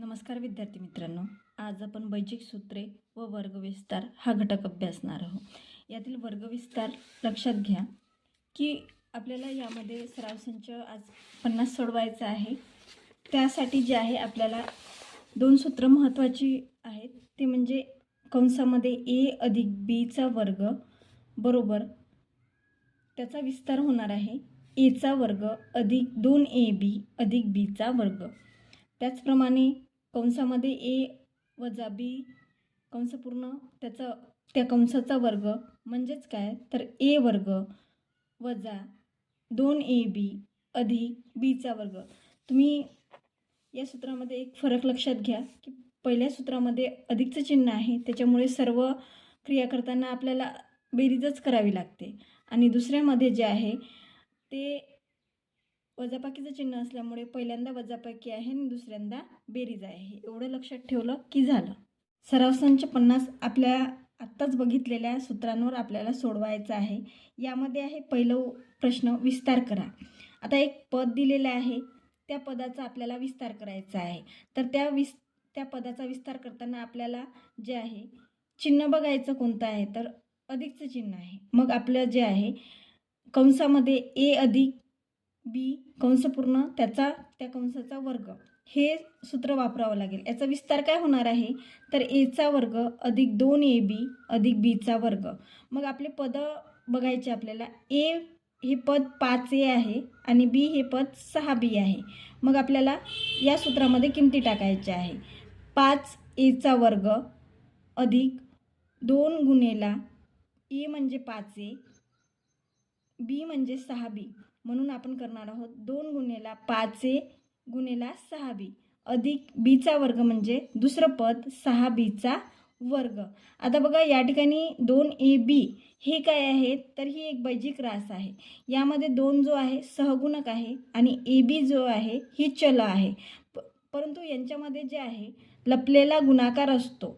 नमस्कार विद्यार्थी मित्रांनो. आज आपण बैजिक सूत्रे व वर्गविस्तार हा घटक अभ्यासणार आहोत. यातील वर्गविस्तार लक्षात घ्या की आपल्याला यामध्ये सराव संच आज पन्नास सोडवायचा आहे. त्यासाठी जे आहे आपल्याला दोन सूत्र महत्त्वाची आहेत. ते म्हणजे कंसामध्ये ए अधिक बीचा वर्ग बरोबर त्याचा विस्तार होणार आहे. एचा वर्ग अधिक दोन ए बी अधिक बीचा वर्ग. त्याचप्रमाणे कंसामध्ये ए वजा बी कंस पूर्ण त्याचा त्या कंसाचा वर्ग. म्हणजेच काय? तर ए वर्ग वजा दोन ए बी अधिक बीचा वर्ग. तुम्ही या सूत्रामध्ये एक फरक लक्षात घ्या की पहिल्या सूत्रामध्ये अधिकचं चिन्ह आहे त्याच्यामुळे सर्व क्रिया करताना आपल्याला बेरीजच करावी लागते. आणि दुसऱ्यामध्ये जे आहे ते वजापाकीचं चिन्ह असल्यामुळे पहिल्यांदा वजापाकी आहे आणि दुसऱ्यांदा बेरीज आहे. एवढं लक्षात ठेवलं की झालं. सराव संच पन्नास आपल्या आत्ताच बघितलेल्या सूत्रांवर आपल्याला सोडवायचं आहे. यामध्ये आहे पहिलं प्रश्न विस्तार करा. आता एक पद दिलेलं आहे. त्या पदाचा आपल्याला विस्तार करायचा आहे. तर त्या विस त्या पदाचा विस्तार करताना आपल्याला जे आहे चिन्ह बघायचं कोणतं आहे? तर अधिकचं चिन्ह आहे. मग आपलं जे आहे कंसामध्ये ए अधिक बी कंस पूर्ण त्याचा त्या कंसाचा वर्ग. हे सूत्र वापरावं लागेल. याचा विस्तार काय होणार आहे? तर एचा वर्ग अधिक दोन ए बी अधिक बीचा वर्ग. मग आपले पदं बघायचे आपल्याला. ए हे पद पाच ए आहे आणि बी हे पद सहा बी आहे. मग आपल्याला या सूत्रामध्ये किमती टाकायच्या आहे. पाच एचा वर्ग अधिक दोन गुणेला ए म्हणजे पाच ए बी म्हणजे सहा बी म्हणून आपण करणार आहोत दोन गुणेला पाच ए गुणेला सहा बी. अधिक बीचा वर्ग म्हणजे दुसरं पद सहा बीचा वर्ग. आता बघा या ठिकाणी दोन ए बी हे काय आहे? तर ही एक बैजिक रास आहे. यामध्ये दोन जो आहे सहगुणक आहे आणि ए बी जो आहे ही चल आहे. प परंतु यांच्यामध्ये जे आहे लपलेला गुणाकार असतो.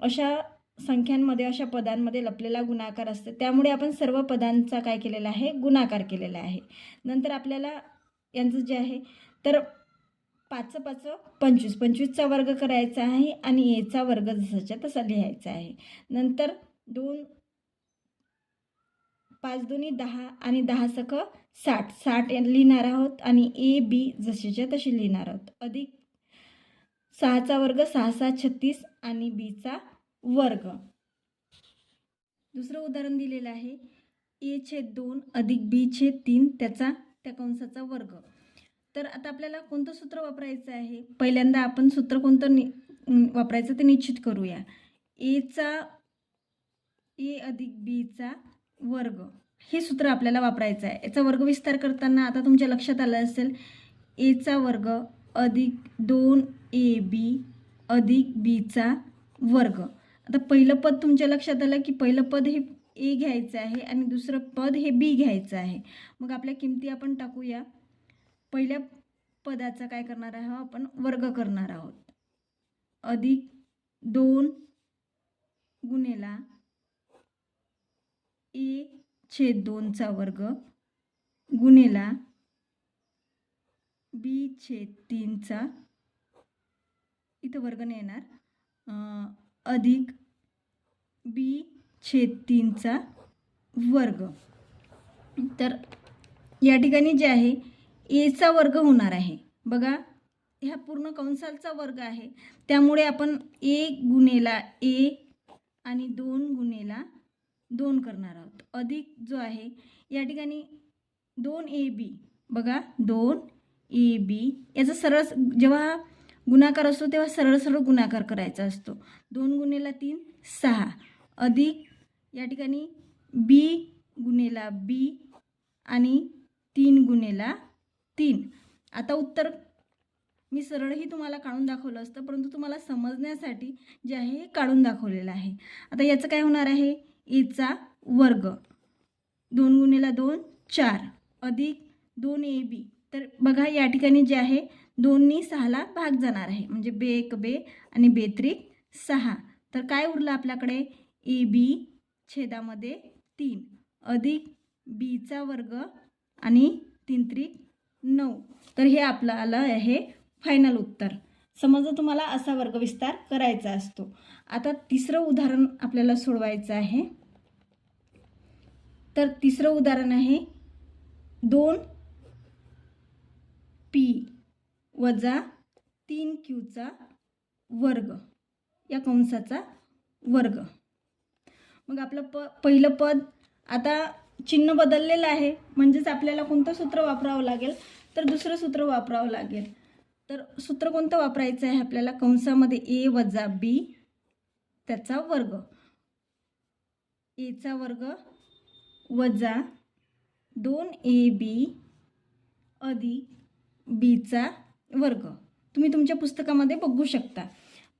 अशा संख्यांमध्ये अशा पदांमध्ये लपलेला गुणाकार असतो. त्यामुळे आपण सर्व पदांचा काय केलेला आहे? गुणाकार केलेला आहे. नंतर आपल्याला यांचं जे आहे तर पाचचं पाच पंचवीस. पंचवीसचा वर्ग करायचा आहे आणि एचा वर्ग जसाच्या तसा लिहायचा आहे. नंतर दोन पाच दोन्ही दहा आणि दहा सख साठ. साठ या लिहिणार आहोत आणि ए बी जशीच्या तशी लिहिणार आहोत. अधिक सहाचा वर्ग सहा सहा छत्तीस आणि बीचा वर्ग. दुसरं उदाहरण दिलेलं आहे. ए छेद दोन अधिक बी छेद तीन त्याचा त्या कंसाचा वर्ग. तर आता आपल्याला कोणतं सूत्र वापरायचं आहे? पहिल्यांदा आपण सूत्र कोणतं नि वापरायचं ते निश्चित करूया. एचा ए अधिक बीचा वर्ग. हे सूत्र आपल्याला वापरायचं आहे. याचा वर्ग विस्तार करताना आता तुमच्या लक्षात आलं असेल एचा वर्ग अधिक दोन ए बी अधिक बीचा वर्ग. आता पहिलं पद तुमच्या लक्षात आलं की पहिलं पद हे ए घ्यायचं आहे आणि दुसरं पद हे बी घ्यायचं आहे. मग आपल्या किमती आपण टाकूया. पहिल्या पदाचा काय करणार आहोत आपण? वर्ग करणार आहोत. अधिक दोन गुणेला ए छेद दोनचा वर्ग गुणेला बी छेद तीनचा. इथं वर्ग नाही येणार. अधिक बी छेद तीनचा वर्ग. तर या ठिकाणी जे आहे एचा वर्ग होणार आहे. बघा ह्या पूर्ण कंसालचा वर्ग आहे. त्यामुळे आपण ए गुणेला ए आणि दोन गुणेला दोन करणार आहोत. अधिक जो आहे या ठिकाणी दोन ए बी बघा दोन ए बी याचा सरळ जेव्हा गुणाकार असतो तेव्हा सरळ सरळ गुणाकार करायचा असतो. दोन गुणेला तीन सहा. अधिक या ठिकाणी बी गुणेला बी आणि तीन गुणेला तीन. आता उत्तर मी सरळही तुम्हाला काढून दाखवलं असतं परंतु तुम्हाला समजण्यासाठी जे आहे हे काढून दाखवलेलं आहे. आता याचं काय होणार आहे? एचा वर्ग. दोन गुणेला दोन चार. अधिक दोन ए बी. तर बघा या ठिकाणी जे आहे दोन्ही सहाला भाग जाणार आहे. म्हणजे बे एक बे आणि बेत्रिक सहा. तर काय उरलं आपल्याकडे? ए बी छेदामध्ये तीन अधिक बीचा वर्ग आणि तीन त्रिक नऊ. तर हे आपलं आलं आहे फायनल उत्तर. समजा तुम्हाला असा वर्गविस्तार करायचा असतो. आता तिसरं उदाहरण आपल्याला सोडवायचं आहे. तर तिसरं उदाहरण आहे दोन पी वजा तीन क्यूचा वर्ग या कंसाचा वर्ग. मग आपलं प पहिलं पद आता चिन्ह बदललेलं आहे. म्हणजेच आपल्याला कोणतं सूत्र वापरावं लागेल? तर दुसरं सूत्र वापरावं लागेल. तर सूत्र कोणतं वापरायचं आहे आपल्याला? कंसामध्ये ए वजा बी त्याचा वर्ग. एचा वर्ग वजा दोन ए बी अधिक बीचा वर्ग. तुम्ही तुमच्या पुस्तकामध्ये बघू शकता.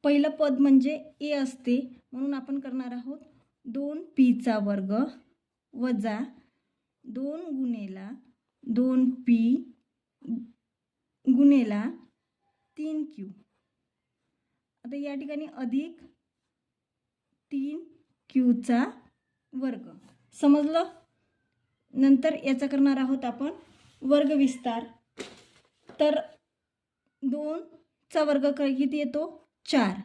पहिलं पद म्हणजे ए असते. म्हणून आपण करणार आहोत दोन पीचा वर्ग वजा दोन गुणेला दोन पी गुणेला तीन क्यू. आता या ठिकाणी अधिक तीन क्यूचा वर्ग. समजलं? नंतर याचा करणार आहोत आपण वर्ग विस्तार. तर दोनचा वर्ग क- किती येतो? चार.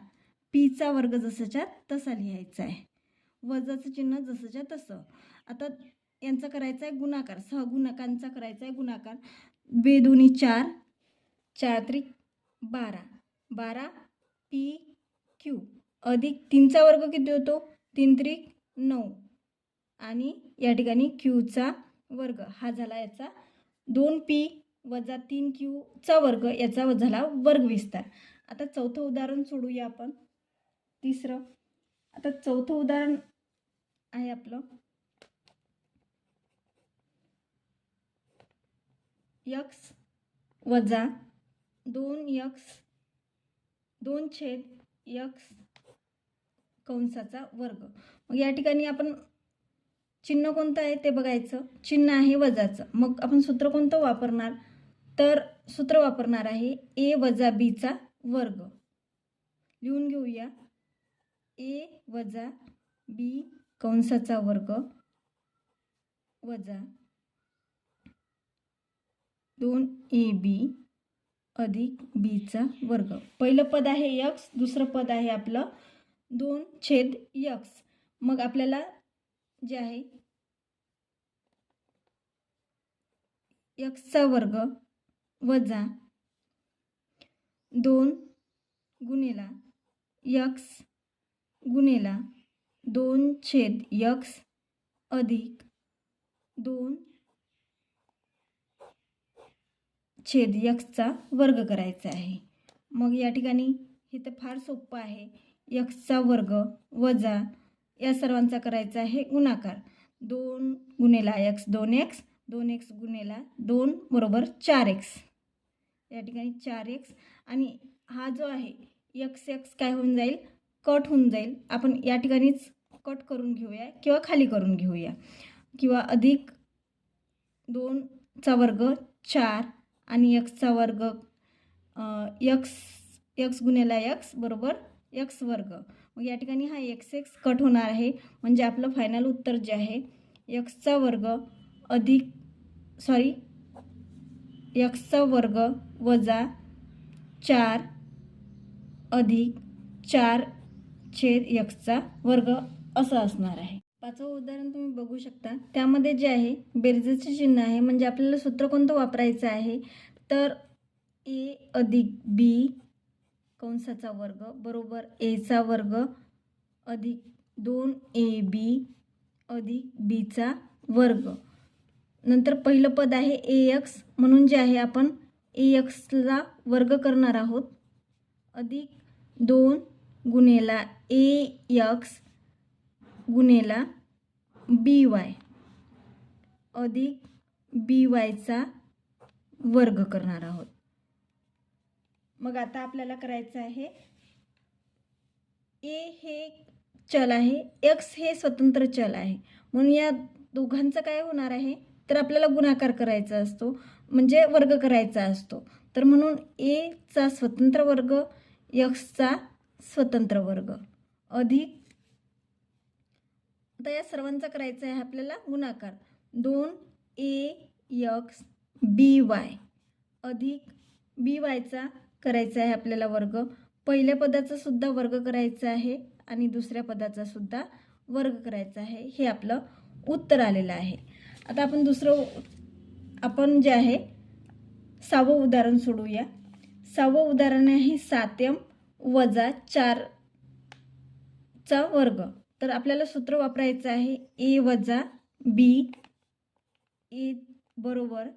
पीचा वर्ग जसाच्या तसा लिहायचा आहे. वजाचं चिन्ह जसंच्या तसं. आता यांचा करायचा आहे गुणाकार सहगुणकांचा करायचा आहे गुणाकार. बेदोनी दोन्ही चार चार त्रिक बारा. बारा पी क्यू. अधिक तीनचा वर्ग किती होतो? तीन त्रिक नऊ. आणि या ठिकाणी क्यूचा वर्ग. हा झाला याचा दोन पी वजा तीन क्यूचा वर्ग. याचा झाला वर्ग विस्तार. आता चौथं उदाहरण सोडूया आपण. तिसरं. आता चौथं उदाहरण आहे आपलं. यक्स वजा दोन यक्स दोन छेद यक्स कंसाचा वर्ग. मग या ठिकाणी आपण चिन्ह कोणतं आहे ते बघायचं. चिन्ह आहे वजाचं. मग आपण सूत्र कोणतं वापरणार? तर सूत्र वापरणार आहे ए वजा बीचा वर्ग. लिहून घेऊया. ए वजा बी कंसाचा वर्ग वजा दोन ए बी अधिक बीचा वर्ग. पहिलं पद आहे यक्स दुसरं पद आहे आपलं दोन छेद यक्स. मग आपल्याला जे आहे यक्सचा वर्ग वजा दोन गुणेला यक्स गुणेला दोन छेद यक्स अधिक दोन छेद यक्सचा वर्ग करायचा आहे. मग या ठिकाणी हे तर फार सोपं आहे. यक्सचा वर्ग वजा या सर्वांचा करायचा आहे गुणाकार. दोन गुणेला यक्स दोन एक्स दोन एक्स गुणेला दोन बरोबर चार एक्स या ठिकाणी चार एक्स आणि हा जो आहे यक्स एक्स काय होऊन जाईल? कट होऊन जाईल. आपण या ठिकाणीच कट करून घेऊया किंवा खाली करून घेऊया. किंवा अधिक दोनचा वर्ग चार आणि यक्सचा वर्ग यक्स यक्स गुणेला यक्स बरोबर यक्स वर्ग. मग या ठिकाणी हा एक्स एक्स कट होणार आहे. म्हणजे आपलं फायनल उत्तर जे आहे यक्सचा वर्ग अधिक सॉरी यक्सचा वर्ग वजा चार अधिक चार छेद यक्सचा वर्ग असं असणार आहे. पाचवं उदाहरण तुम्ही बघू शकता. त्यामध्ये जे आहे बेरजेचे चिन्ह आहे. म्हणजे आपल्याला सूत्र कोणतं वापरायचं आहे? तर ए अधिक बी कंसाचा वर्ग बरोबर एचा वर्ग अधिक दोन ए बी अधिक बीचा वर्ग. नंतर पहिलं पद आहे ए एक्स म्हणून जे आहे आपण ए एक्सला वर्ग करणार आहोत. अधिक दोन गुणेला ए यक्स गुणेला बी वाय अधिक बी वायचा वर्ग करणार आहोत. मग आता आपल्याला करायचं आहे ए हे चल आहे एक्स हे स्वतंत्र चल आहे. म्हणून या दोघांचं काय होणार आहे? तर आपल्याला गुणाकार करायचा असतो म्हणजे वर्ग करायचा असतो. तर म्हणून एचा स्वतंत्र वर्ग यक्सचा स्वतंत्र वर्ग. अधिक आता या सर्वांचा करायचा आहे आपल्याला गुणाकार. दोन ए यक्स बी वाय. अधिक बी वायचा करायचा आहे आपल्याला वर्ग. पहिल्या पदाचा सुद्धा वर्ग करायचा आहे आणि दुसऱ्या पदाचा सुद्धा वर्ग करायचा आहे. हे आपलं उत्तर आलेलं आहे. आता आपण दुसरं आपण जे आहे सहावं उदाहरण सोडूया. सहावं उदाहरण आहे सात्यम वजा चारचा वर्ग. तर आपल्याला सूत्र वापरायचं आहे ए वजा बी. ए बरोबर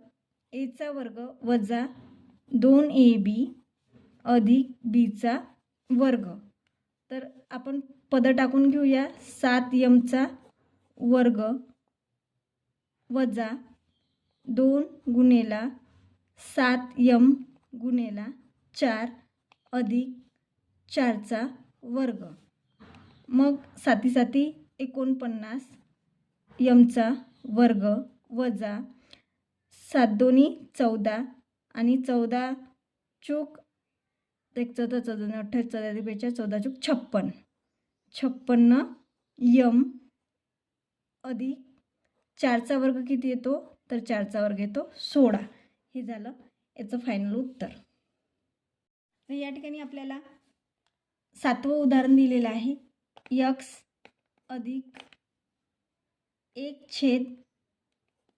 एचा वर्ग वजा दोन ए बी अधिक बीचा वर्ग. तर आपण पद टाकून घेऊया. सात यमचा वर्ग वजा दोन गुणेला सात यम गुणेला चार अधिक चारचा वर्ग. मग साथी साथी एकोणपन्नास यमचा वर्ग वजा सात दोन्ही चौदा आणि चौदा चूक एक चौदा चौदा अठ्ठावीस चौदा बेचाळीस चौदा चूक छप्पन. छप्पन्न यम अधिक चारचा वर्ग किती येतो? तर चारचा वर्ग येतो सोळा. हे झालं याचं फायनल उत्तर. तर या ठिकाणी आपल्याला सातवं उदाहरण दिलेलं आहे. यक्स अधिक एक छेद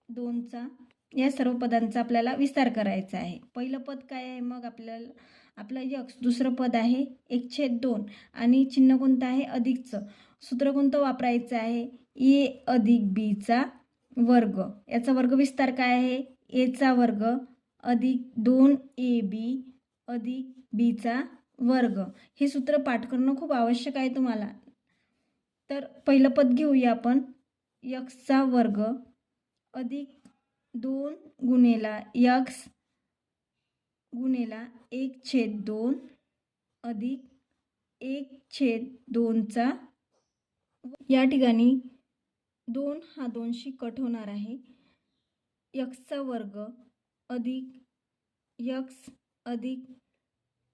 दोनचा या सर्व पदांचा आपल्याला विस्तार करायचा आहे. पहिलं पद काय आहे? मग आपल्याला आपलं यक्स दुसरं पद आहे एक छेद दोन आणि चिन्ह कोणतं आहे? अधिकचं सूत्र कोणतं वापरायचं आहे? ए अधिक बीचा वर्ग. याचा वर्ग विस्तार काय आहे? एचा वर्ग अधिक दोन ए बी अधिक बीचा वर्ग. हे सूत्र पाठ करणं खूप आवश्यक आहे तुम्हाला. तर पहिलं पद घेऊया आपण. यक्सचा वर्ग अधिक दोन गुणेला यक्स गुणेला एक छेद दोन अधिक एक छेद दोनचा या ठिकाणी दोन हा दोनशी कट होणार आहे. यक्सचा वर्ग अधिक यक्स अधिक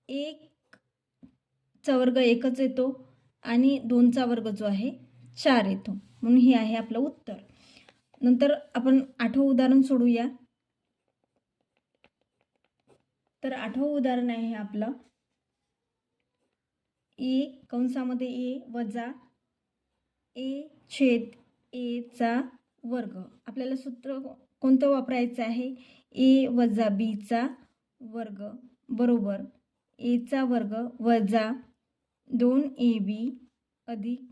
एक चा वर्ग एकच येतो. आणि दोनचा वर्ग जो आहे चार येतो. म्हणून हे आहे आपलं उत्तर. नंतर आपण आठवं उदाहरण सोडूया. तर आठवं उदाहरण आहे आपलं. ए कंसामध्ये ए वजा ए छेद एचा वर्ग. आपल्याला सूत्र कोणतं वापरायचं आहे? ए वजा बीचा वर्ग. बरोबर. एचा वर्ग वजा दोन ए बी अधिक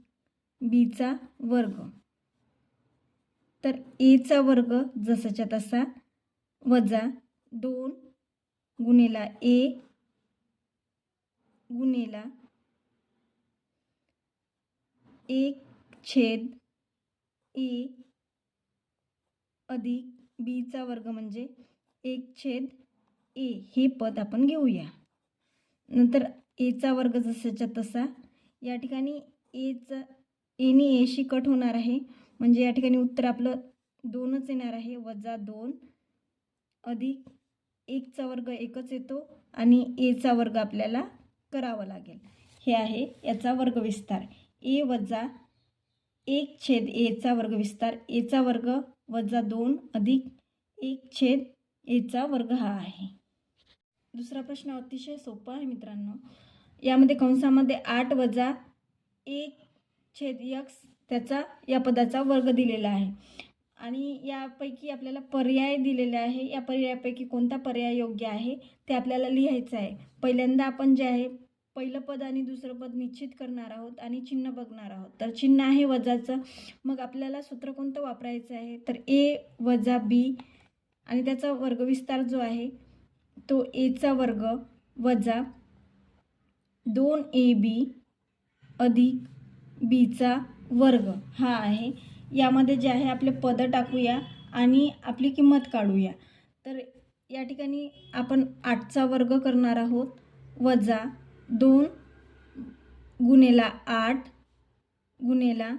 बीचा वर्ग. तर एचा वर्ग जसाच्या तसा वजा दोन गुणेला ए गुणेला एक छेद ए अधिक बीचा वर्ग म्हणजे एक छेद ए. हे पद आपण घेऊया. नंतर एचा वर्ग जसाच्या तसा. या ठिकाणी एचा एनी एशी कट होणार आहे. म्हणजे या ठिकाणी उत्तर आपलं दोनच येणार आहे. वजा दोन अधिक एकचा वर्ग एकच येतो आणि एचा वर्ग आपल्याला करावा लागेल. हे आहे याचा वर्ग विस्तार. ए वजा एक छेद एचा वर्ग विस्तार. एचा वर्ग वजा दोन अधिक एक छेद एचा वर्ग हा आहे. दुसरा प्रश्न अतिशय सोपा आहे मित्रांनो. यामध्ये कंसामध्ये आठ वजा एक छेद यक्स त्याचा या पदाचा वर्ग दिलेला आहे. आणि यापैकी आपल्याला पर्याय दिलेले आहे. या पर्यायापैकी कोणता पर्याय योग्य आहे? ते आपल्याला लिहायचं आहे. पहिल्यांदा आपण जे आहे पहिलं पद आणि दुसरं पद निश्चित करणार आहोत आणि चिन्ह बघणार आहोत. तर चिन्ह आहे वजाचं. मग आपल्याला सूत्र कोणतं वापरायचं आहे? तर ए वजा बी आणि त्याचा वर्गविस्तार जो आहे तो एचा वर्ग वजा दोन ए बी अधिक बीचा वर्ग हा आहे. यामध्ये जे आहे आपले पदं टाकूया आणि आपली किंमत काढूया. तर या ठिकाणी आपण आठचा वर्ग करणार आहोत. वजा दोन गुणेला आठ गुणेला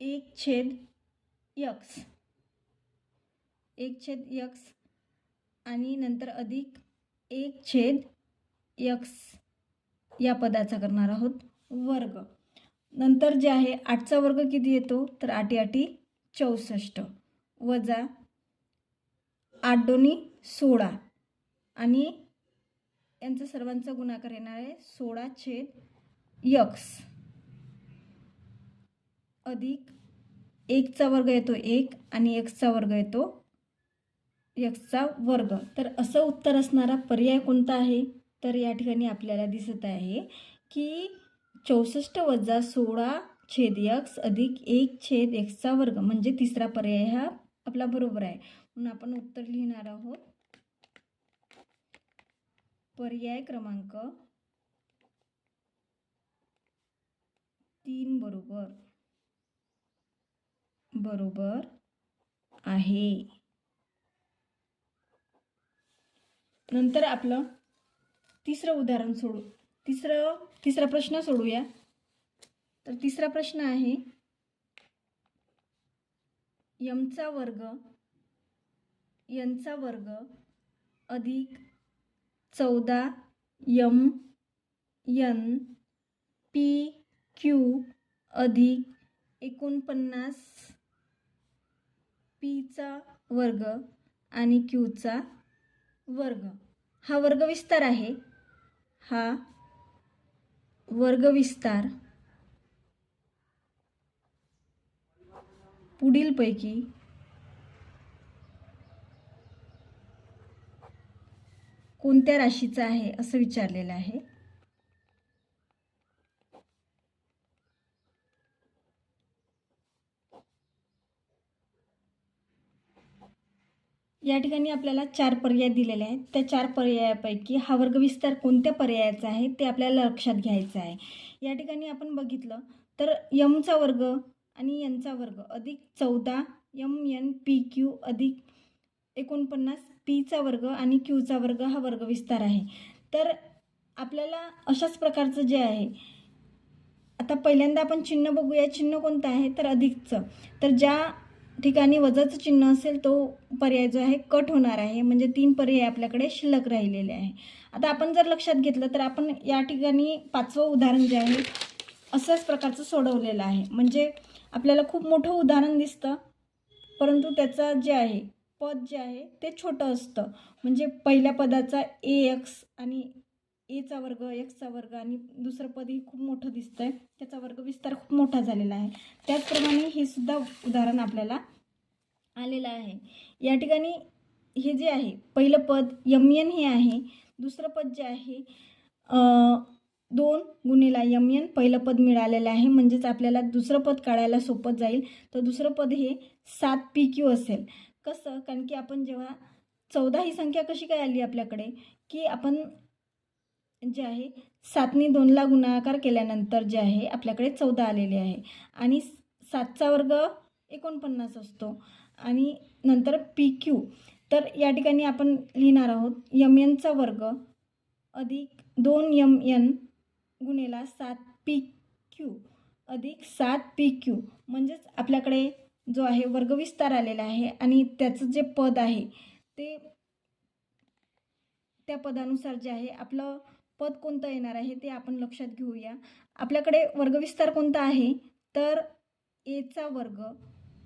एक छेद यक्स. एक छेद यक्स आणि नंतर अधिक एक छेद यक्स या पदाचा करणार आहोत वर्ग. नंतर जे आहे आठचा वर्ग किती येतो? तर आठी आठी चौसष्ट. वजा आठ दोन्ही सोळा. आणि यांचा सर्वांचा गुणाकार येणार आहे सोळा छेद यक्स. अधिक एकचा वर्ग येतो एक आणि एक्सचा वर्ग येतो एक्सचा वर्ग. तर असं उत्तर असणारा पर्याय कोणता आहे? तर या ठिकाणी आपल्याला दिसत आहे की चौसष्ट वजा सोळा छेद यक्स अधिक एक छेद एक्सचा वर्ग. म्हणजे तिसरा पर्याय हा आपला बरोबर आहे. म्हणून आपण उत्तर लिहिणार आहोत. पर्याय क्रमांक तीन बरोबर. बरोबर आहे. नंतर आपलं तिसरं उदाहरण सोडू. तिसरं तिसरा प्रश्न सोडूया. तर तिसरा प्रश्न आहे यमचा वर्ग यांचा वर्ग अधिक चौदा यम यन पी क्यू अधिक एकोणपन्नास पीचा वर्ग आणि क्यूचा वर्ग. हा वर्गविस्तार आहे. हा वर्गविस्तार पुढीलपैकी कोणत्या राशीचा आहे असं विचारलेलं आहे? या ठिकाणी आपल्याला चार पर्याय दिलेले आहेत. त्या चार पर्यायापैकी हा वर्गविस्तार कोणत्या पर्यायाचा आहे ते आपल्याला लक्षात घ्यायचं आहे. या ठिकाणी आपण बघितलं तर यमचा वर्ग आणि यनचा वर्ग अधिक चौदा यम यन पी क्यू अधिक एकोणपन्नास पीचा वर्ग आणि क्यूचा वर्ग हा वर्गविस्तार आहे. तर आपल्याला अशाच प्रकारचं जे आहे आता पहिल्यांदा आपण चिन्ह बघूया. चिन्ह कोणतं आहे? तर अधिकचं. तर ज्या ठिकाणी वजाचं चिन्ह असेल तो पर्याय जो आहे कट होणार आहे. म्हणजे तीन पर्याय आपल्याकडे शिल्लक राहिलेले आहे. आता आपण जर लक्षात घेतलं तर आपण या ठिकाणी पाचवं उदाहरण जे आहे असंच प्रकारचं सोडवलेलं आहे. म्हणजे आपल्याला खूप मोठं उदाहरण दिसतं परंतु त्याचं जे आहे पद जे आहे ते छोटं असतं. म्हणजे पहिल्या पदाचा ए एक्स आणि एचा वर्ग एक्सचा वर्ग आणि दुसरं पदही खूप मोठं दिसतंय. त्याचा वर्ग विस्तार खूप मोठा झालेला आहे. त्याचप्रमाणे हे सुद्धा उदाहरण आपल्याला आलेलं आहे. या ठिकाणी हे जे आहे पहिलं पद यमयन हे आहे. दुसरं पद जे आहे दोन दोन यम यमयन पहिलं पद मिळालेलं आहे. म्हणजेच आपल्याला दुसरं पद काढायला सोपं जाईल. तर दुसरं पद हे सात पी क्यू असेल. कसं? कारण की आपण जेव्हा चौदा ही संख्या कशी काय आली आपल्याकडे? की आपण जे आहे सातनी दोनला गुणाकार केल्यानंतर जे आहे आपल्याकडे चौदा आलेले आहे. आणि सातचा वर्ग एकोणपन्नास असतो. आणि नंतर पी क्यू तर या ठिकाणी आपण लिहिणार आहोत यम एनचा वर्ग अधिक दोन यम एन गुणेला सात पी क्यू अधिक सात पी क्यू म्हणजेच आपल्याकडे जो आहे वर्गविस्तार आलेला आहे आणि त्याचं जे पद आहे ते त्या पदानुसार जे आहे आपलं पद कोणतं येणार आहे ते आपण लक्षात घेऊया. आपल्याकडे वर्गविस्तार कोणता आहे? तर एचा वर्ग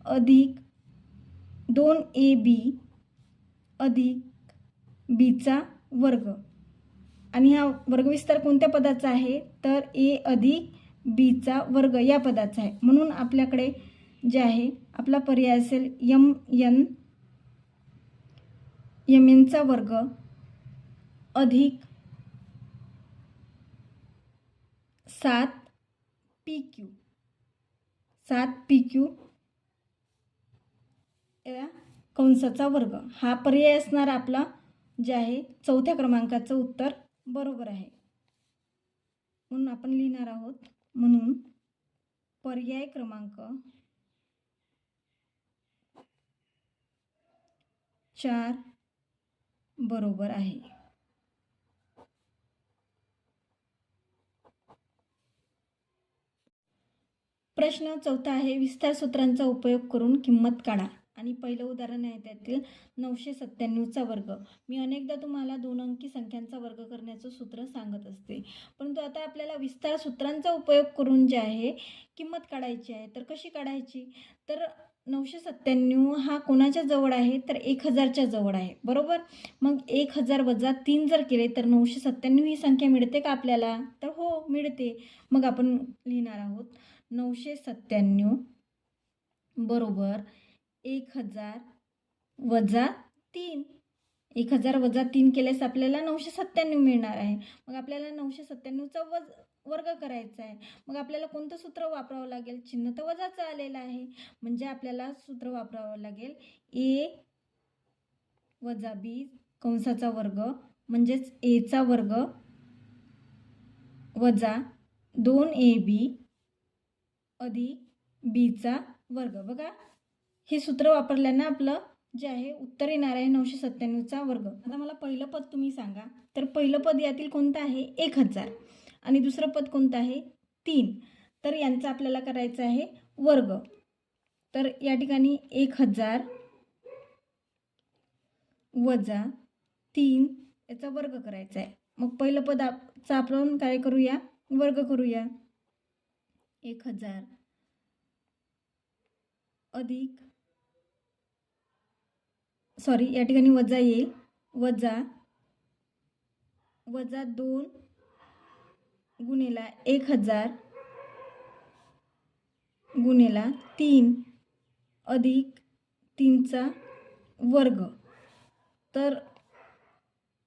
अधिक दोन ए बी अधिक बीचा वर्ग. आणि हा वर्गविस्तार कोणत्या पदाचा आहे? तर ए अधिक बीचा वर्ग या पदाचा आहे. म्हणून आपल्याकडे जे आहे आपला पर्याय असेल यम यन यम एनचा वर्ग अधिक सात पी क्यू. सात पी क्यू. या कंसाचा वर्ग. हा पर्याय असणार आपला जे आहे चौथ्या क्रमांकाचं उत्तर बरोबर आहे. म्हणून आपण लिहिणार आहोत म्हणून पर्याय क्रमांक चार बरोबर आहे. प्रश्न चौथा आहे विस्तार सूत्रांचा उपयोग करून किंमत काढा. आणि पहिलं उदाहरण आहे त्यातील नऊशे सत्त्याण्णवचा वर्ग. मी अनेकदा तुम्हाला दोन अंकी संख्यांचा वर्ग करण्याचं सूत्र सांगत असते. परंतु आता आपल्याला विस्तार सूत्रांचा उपयोग करून जे आहे किंमत काढायची आहे तर कशी काढायची? तर नऊशे सत्त्याण्णव हा कोणाच्या जवळ आहे? तर एक हजारच्या जवळ आहे. बरोबर? मग एक हजार वजा तीन जर केले तर नऊशे सत्त्याण्णव ही संख्या मिळते का आपल्याला? तर हो मिळते. मग आपण लिहिणार आहोत. नऊशे सत्त्याण्णव बरोबर एक हजार वजा तीन. एक हजार वजा तीन केल्यास आपल्याला नऊशे सत्त्याण्णव मिळणार आहे. मग आपल्याला नऊशे सत्त्याण्णवचा वज वर्ग करायचा आहे. मग आपल्याला कोणतं सूत्र वापरावं लागेल? चिन्ह तर वजाचं आलेलं आहे. म्हणजे आपल्याला सूत्र वापरावं लागेल. ए वजा बी कंसाचा वर्ग म्हणजेच एचा वर्ग वजा दोन ए बी अधिक बीचा वर्ग. बघा हे सूत्र वापरल्यानं आपलं जे आहे उत्तर येणार आहे नऊशे सत्त्याण्णवचा वर्ग. आता मला पहिलं पद तुम्ही सांगा. तर पहिलं पद यातील कोणतं आहे? एक हजार. आणि दुसरं पद कोणतं आहे? तीन. तर यांचा आपल्याला करायचं आहे वर्ग. तर या ठिकाणी एक हजार वजा तीन याचा वर्ग करायचा आहे. मग पहिलं पदाचा आपण काय करूया? वर्ग करूया. एक हजार. अधिक. सॉरी या ठिकाणी वजा येईल. वजा. वजा दोन गुणेला एक हजार गुणेला तीन. अधिक तीनचा वर्ग. तर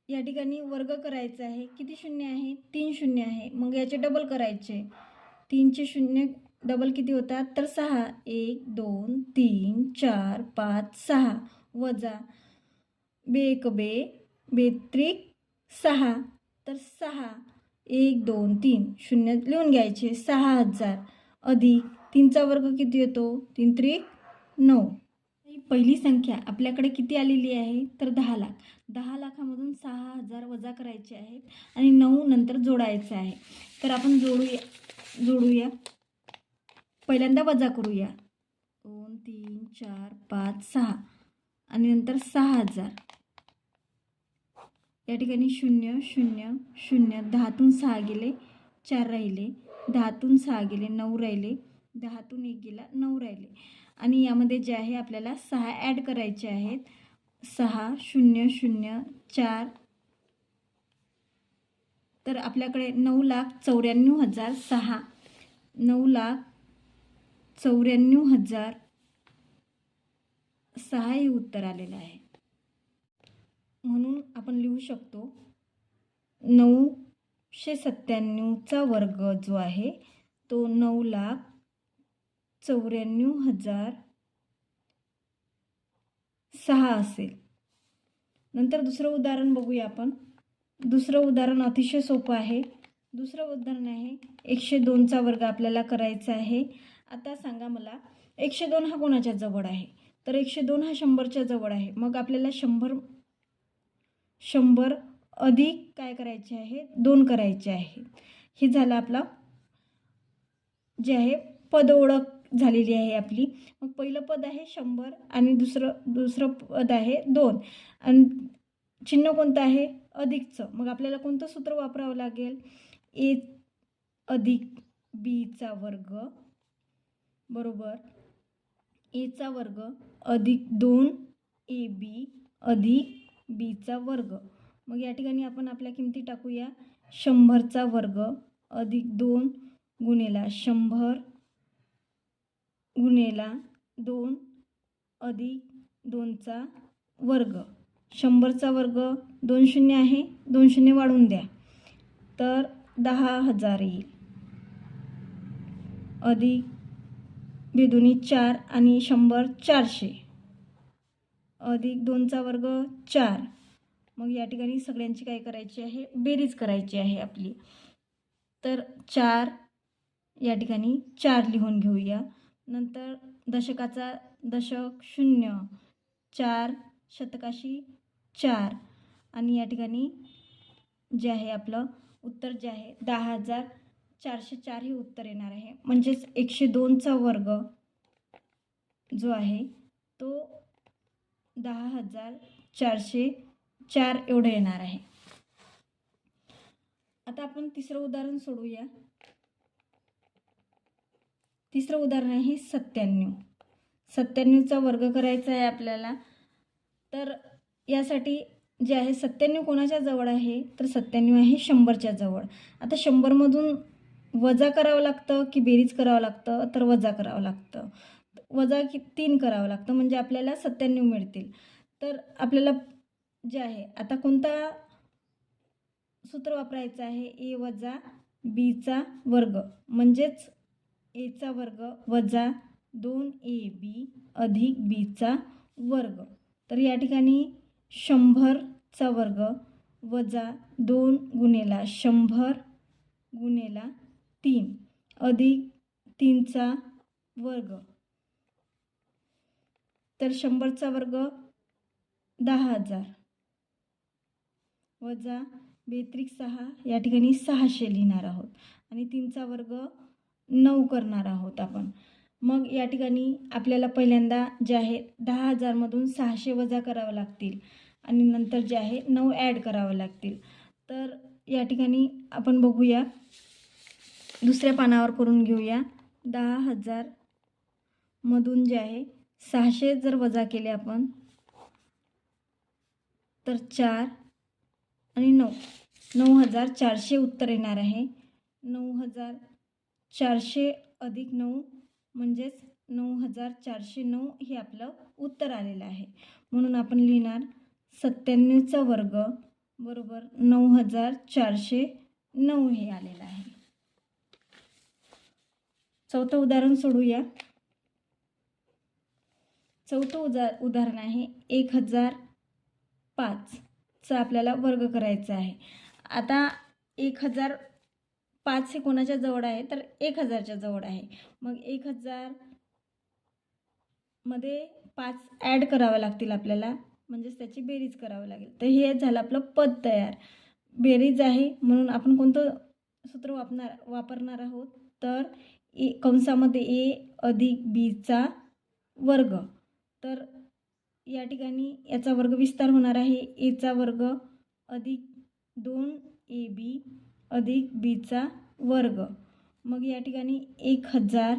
या ठिकाणी वर्ग करायचा आहे. किती शून्य आहे? तीन शून्य आहे. मग याचे डबल करायचे. तीनचे शून्य डबल किती होतात? तर सहा. एक दोन तीन चार पाच सहा. वजा बेक बे बेत्रिक सहा. तर सहा. एक दोन तीन. शून्य लिहून घ्यायचे. सहा हजार अधिक तीनचा वर्ग किती येतो तीन त्रिक नऊ. पहिली संख्या आपल्याकडे किती आलेली आहे? तर दहा लाख. दहा लाखामधून सहा हजार वजा करायचे आहेत आणि नऊ नंतर जोडायचं आहे. तर आपण जोडूया. जोडूया. पहिल्यांदा वजा करूया. दोन तीन चार पाच सहा. आणि नंतर सहा हजार. या ठिकाणी शून्य शून्य शून्य. दहातून सहा गेले चार राहिले. दहातून सहा गेले नऊ राहिले. दहातून एक गेला नऊ राहिले. आणि यामध्ये जे आहे आपल्याला सहा ॲड करायचे आहेत. सहा शून्य शून्य चार तर आपल्याकडे नऊ लाख चौऱ्याण्णव हजार सहा. नऊ लाख चौऱ्याण्णव हजार सहा हे उत्तर आलेलं आहे. म्हणून आपण लिहू शकतो नऊशे सत्त्याण्णवचा वर्ग जो आहे तो नऊ लाख चौऱ्याण्णव हजार सहा असेल. नंतर दुसरं उदाहरण बघूया आपण. दुसरं उदाहरण अतिशय सोपं आहे. दुसरं उदाहरण आहे एकशे दोनचा वर्ग आपल्याला करायचा आहे. आता सांगा मला एकशे दोन हा कोणाच्या जवळ आहे? तर एकशे दोन हा शंभरच्या जवळ आहे. मग आपल्याला शंभर शंभर अधिक काय करायचे आहे? दोन करायचे आहे. हे झालं आपला जे आहे पद ओळख झालेली आहे आपली. मग पहिलं पद आहे शंभर आणि दुसरं दुसरं पद आहे दोन. आणि चिन्ह कोणतं आहे? अधिकचं. मग आपल्याला कोणतं सूत्र वापरावं लागेल? ए अधिक बीचा वर्ग बरोबर? एचा वर्ग अधिक दोन ए बी अधिक बीचा वर्ग. मग या ठिकाणी आपण आपल्या किमती टाकूया. शंभरचा वर्ग अधिक दोन गुणेला शंभर गुणेला दोन अधिक दोनचा वर्ग. शंभरचा वर्ग दोन शून्य आहे दोन शून्य वाढून द्या. तर दहा हजार येईल. अधिक बेदोनी चार आणि शंभर चारशे. अधिक दोनचा वर्ग चार. मग या ठिकाणी सगळ्यांची काय करायची आहे? बेरीज करायची आहे आपली. तर चार या ठिकाणी चार लिहून घेऊया. नंतर दशकाचा दशक शून्य. चार शतकाशी चार. आणि या ठिकाणी जे आहे आपलं उत्तर जे आहे दहा हजार चारशे चार हे उत्तर येणार आहे. म्हणजेच एकशे दोनचा वर्ग जो आहे तो दहा हजार चारशे चार एवढं येणार आहे. आता आपण तिसरं उदाहरण सोडूया. तिसरं उदाहरण आहे सत्त्याण्णव. सत्त्याण्णवचा वर्ग करायचा आहे आपल्याला. तर यासाठी जे आहे सत्त्याण्णव कोणाच्या जवळ आहे तर सत्त्याण्णव आहे शंभरच्या जवळ. आता शंभरमधून वजा करावं लागतं की बेरीज करावं लागतं? तर वजा करावं लागतं. वजा की तीन करावं लागतं म्हणजे आपल्याला सत्त्याण्णव मिळतील. तर आपल्याला जे आहे आता कोणता सूत्र वापरायचं आहे? ए वजा बीचा वर्ग. म्हणजेच एचा वर्ग वजा दोन ए बी अधिक बीचा वर्ग. तर या ठिकाणी शंभरचा वर्ग वजा दोन गुणेला शंभर गुणेला तीन अधिक तीनचा वर्ग. तर शंभरचा वर्ग दहा हजार. वजा बेत्रिक सहा या ठिकाणी सहाशे लिहिणार आहोत. आणि तीनचा वर्ग नऊ करणार आहोत आपण. मग या ठिकाणी आपल्याला पहिल्यांदा जे आहे दहा हजारमधून सहाशे वजा करावं लागतील. आणि नंतर जे आहे नऊ ॲड करावं लागतील. तर या ठिकाणी आपण बघूया. दुसऱ्या पानावर करून घेऊया. दहा हजार मधून जे आहे सहाशे जर वजा केले आपण तर चार आणि नऊ. नऊ हजार चारशे उत्तर येणार आहे. नऊ हजार चारशे अधिक नऊ म्हणजेच नऊ हजार चारशे नऊ हे आपलं उत्तर आलेलं आहे. म्हणून आपण लिहिणार सत्त्याण्णवचा वर्ग बरोबर नऊ हजार चारशे नऊ हे आलेलं आहे. चौथं उदाहरण सोडूया. चौथं उदा उदाहरण आहे एक हजार पाचचा आपल्याला वर्ग करायचा आहे. आता एक हजार पाच हे कोणाच्या जवळ आहे तर एक हजारच्या जवळ आहे. मग एक हजारमध्ये पाच ॲड करावं लागतील आपल्याला म्हणजेच त्याची बेरीज करावं लागेल. तर हे झालं आपलं पद तयार. बेरीज आहे म्हणून आपण कोणतं सूत्र वापरणार वापरणार आहोत? तर ए कंसामध्ये ए अधिक बीचा वर्ग. तर या ठिकाणी याचा वर्ग विस्तार होणार आहे. एचा वर्ग अधिक दोन ए बी अधिक बीचा वर्ग. मग या ठिकाणी एक हजार